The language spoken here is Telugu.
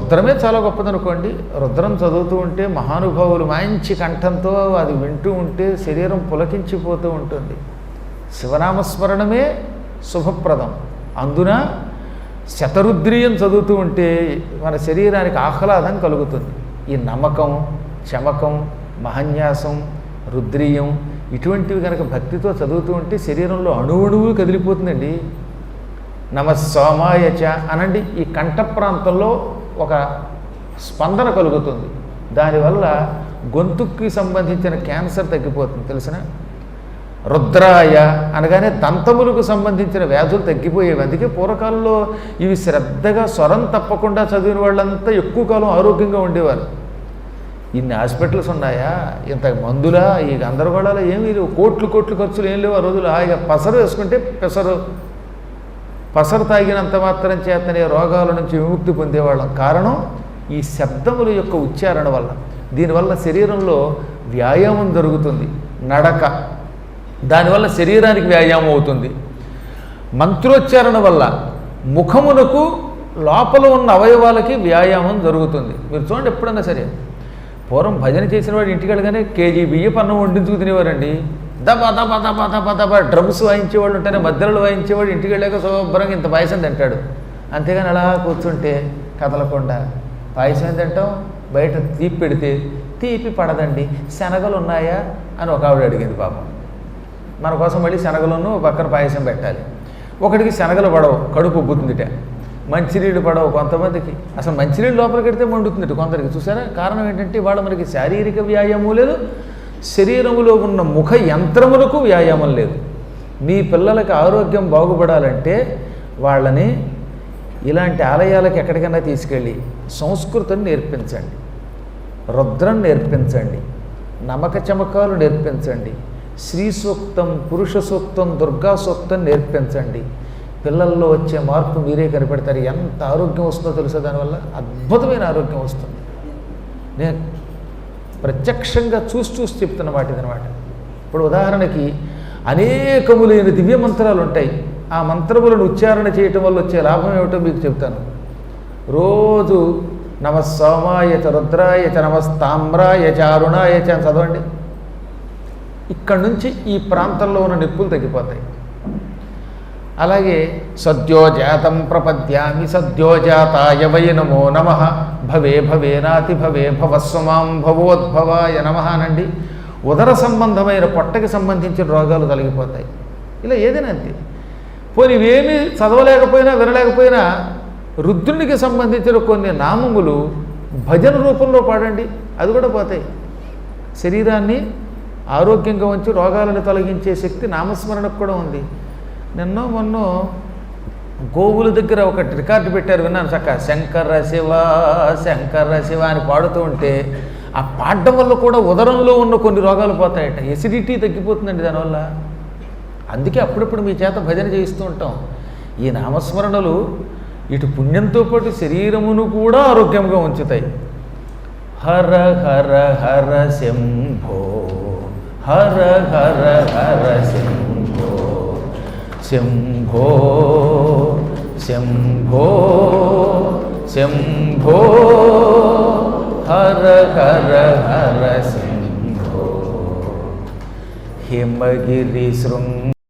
రుద్రమే చాలా గొప్పదనుకోండి. రుద్రం చదువుతూ ఉంటే మహానుభావులు మంచి కంఠంతో అది వింటూ ఉంటే శరీరం పులకించిపోతూ ఉంటుంది. శివనామస్మరణమే శుభప్రదం. అందున శతరుద్రీయం చదువుతూ ఉంటే మన శరీరానికి ఆహ్లాదం కలుగుతుంది. ఈ నమ్మకం చమకం మహన్యాసం రుద్రీయం ఇటువంటివి కనుక భక్తితో చదువుతూ ఉంటే శరీరంలో అణువణువు కదిలిపోతుందండి. నమ సోమాయచ అనండి. ఈ కంఠ ప్రాంతంలో ఒక స్పందన కలుగుతుంది. దానివల్ల గొంతుకి సంబంధించిన క్యాన్సర్ తగ్గిపోతుంది తెలిసిన? రుద్రాయ అనగానే దంతములకు సంబంధించిన వ్యాధులు తగ్గిపోయేవి. అందుకే పూర్వకాలంలో ఇవి శ్రద్ధగా స్వరం తప్పకుండా చదివిన వాళ్ళంతా ఎక్కువ కాలం ఆరోగ్యంగా ఉండేవారు. ఇన్ని హాస్పిటల్స్ ఉన్నాయా? ఇంత మందులా? ఈ గందరగోళాలు ఏమి? కోట్లు కోట్లు ఖర్చులు ఏం లేవు ఆ రోజులు హాయిగా పసరు వేసుకుంటే పెసరు. పసరు తాగినంత మాత్రం చేతనే రోగాల నుంచి విముక్తి పొందేవాళ్ళం. కారణం ఈ శబ్దముల యొక్క ఉచ్చారణ వల్ల. దీనివల్ల శరీరంలో వ్యాయామం జరుగుతుంది. నడక. దానివల్ల శరీరానికి వ్యాయామం అవుతుంది. మంత్రోచ్చారణ వల్ల ముఖమునకు లోపల ఉన్న అవయవాలకి వ్యాయామం జరుగుతుంది. మీరు చూడండి ఎప్పుడన్నా సరే. పూర్వం భజన చేసిన వాడు ఇంటికి వెళ్ళగానే కేజీ బియ్యపు అన్నం వండించుకు తినేవారండి. దబ దబ దబ దబ దబ. డ్రమ్స్ వాయించేవాళ్ళు ఉంటేనే మధ్యలో వాయించేవాడు ఇంటికి వెళ్ళాక శుభ్రంగా ఇంత పాయసం తింటాడు. అంతేగాని అలా కూర్చుంటే కదలకుండా పాయసం తింటాం బయట తీపి పెడితే తీపి పడదండి. శనగలు ఉన్నాయా అని ఒక ఆవిడ అడిగింది పాపం. మన కోసం మళ్ళీ శనగలను పక్కన పాయసం పెట్టాలి. ఒకటికి శనగలు పడవు కడుపు ఉబ్బుతుందిట. మంచినీళ్ళు పడవు కొంతమందికి. అసలు మంచినీళ్ళు లోపలికి పెడితే మండుతుందిట కొందరికి. చూసారా? కారణం ఏంటంటే వాళ్ళు మనకి శారీరక వ్యాయామం లేదు శరీరములో ఉన్న ముఖ యంత్రములకు వ్యాయామం లేదు. మీ పిల్లలకి ఆరోగ్యం బాగుపడాలంటే వాళ్ళని ఇలాంటి ఆలయాలకు ఎక్కడికైనా తీసుకెళ్ళి సంస్కృతం నేర్పించండి. రుద్రం నేర్పించండి. నమక చమకాలు నేర్పించండి. శ్రీ సూక్తం పురుష సూక్తం దుర్గా సూక్తం నేర్పించండి. పిల్లల్లో వచ్చే మార్పు మీరే కనిపెడతారు. ఎంత ఆరోగ్యం వస్తుందో తెలుసా దానివల్ల? అద్భుతమైన ఆరోగ్యం వస్తుంది. నేను ప్రత్యక్షంగా చూసి చూసి చెప్తున్న వాటిది అనమాట ఇప్పుడు ఉదాహరణకి అనేకములైన దివ్య మంత్రాలు ఉంటాయి. ఆ మంత్రములను ఉచ్చారణ చేయటం వల్ల వచ్చే లాభం ఏమిటో మీకు చెప్తాను. రోజు నమస్సోమాయ చ రుద్రాయ చ నమస్తామ్రాయ చ అరుణాయ చ అని చదవండి. ఇక్కడి నుంచి ఈ ప్రాంతంలో ఉన్న నొప్పులు తగ్గిపోతాయి. అలాగే సద్యోజాతం ప్రపద్యామి సద్యోజాతాయ వై నమో నమ. భవే భవేనాతి భవే భవస్వమాం భవోద్భవాయ నమ అనండి. ఉదర సంబంధమైన పొట్టకి సంబంధించిన రోగాలు తొలగిపోతాయి. ఇలా ఏదైనా అంతే. పోనీ ఇవేమీ చదవలేకపోయినా వినలేకపోయినా రుద్రునికి సంబంధించిన కొన్ని నామములు భజన రూపంలో పాడండి అది కూడా పోతాయి. శరీరాన్ని ఆరోగ్యంగా ఉంచి రోగాలను తొలగించే శక్తి నామస్మరణకు కూడా ఉంది. నిన్నో మొన్న గోవుల దగ్గర ఒక రికార్డు పెట్టారు విన్నాను చక్క శంకర శివ శంకర శివ అని పాడుతూ ఉంటే ఆ పాడడం వల్ల కూడా ఉదరంలో ఉన్న కొన్ని రోగాలు పోతాయట. ఎసిడిటీ తగ్గిపోతుందండి దానివల్ల. అందుకే అప్పుడప్పుడు మీ చేత భజన చేయిస్తూ ఉంటాం. ఈ నామస్మరణలు ఇటు పుణ్యంతో పాటు శరీరమును కూడా ఆరోగ్యంగా ఉంచుతాయి. హర హర హర శంభో హర హర హర శంభో. శంభో శంభో శంభో హర హర హర శంభో. హిమగిరి శృంగ